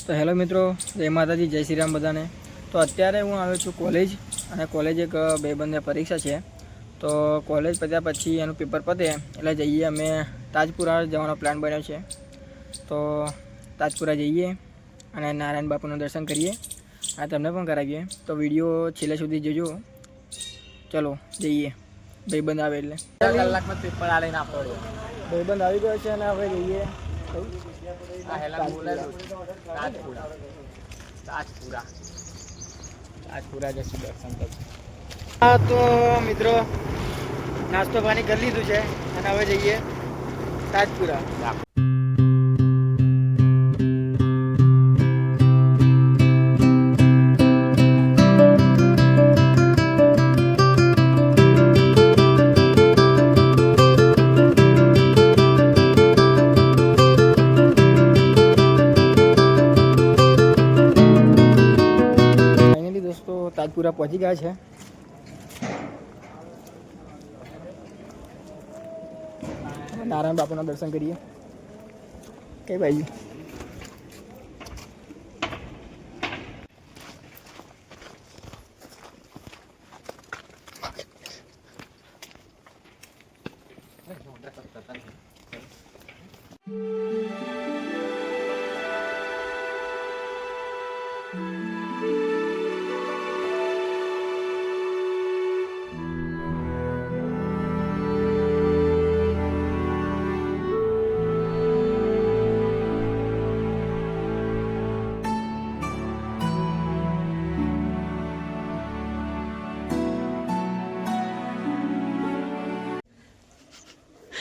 તો હેલો મિત્રો જય માતાજી જય શ્રી રામ બધાને. તો અત્યારે હું આવ્યો છું કોલેજ અને કોલેજ એક ભાઈબંધને પરીક્ષા છે. તો કોલેજ પત્યા પછી એનું પેપર પતે એટલે જઈએ અમે તાજપુરા જવાનો પ્લાન બન્યો છે. તો તાજપુરા જઈએ અને નારાયણ બાપુનું દર્શન કરીએ. અને તમને પણ કરાવીએ. તો વીડિયો છેલ્લે સુધી જોજો. ચલો જઈએ. ભાઈબંધ આવે એટલે. કલાકમાં પેપર આવીને લઈને ભાઈબંધ આવી ગયો છે અને હવે જઈએ. તો મિત્રો નાસ્તો પાણી કરી લીધું છે અને હવે જઈએ તાજપુરા તાજપુરા પહોંચી ગયા છે નારાયણ બાપુના દર્શન કરીએ કઈ બાજુ બોલ ને.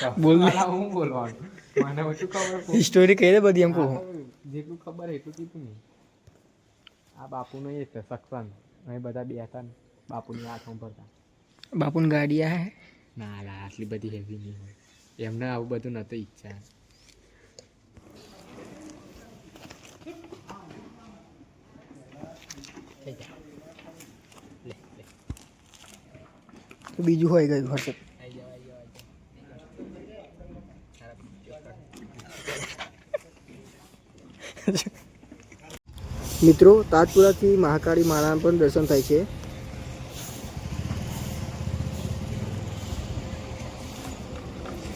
આલા હું બોલવાનું? મને બધું ખબર સ્ટોરી કહી દે બધી એમ કહું જેટલું ખબર એટલું કીધું નહીં આ બાપુનો એ છે સક્ષન અહીં બધા બેઠા ને બાપુની વાત સાંભળતા. બાપુની ગાડી આ હે? ના લા આટલી બધી હેવી નહીં હોય. એમને આવું બધું નહોતું ઈચ્છા. બીજું હોય ગયું હશે. મિત્રો તાજપુરાથી મહાકાળી માના પણ દર્શન થાય છે.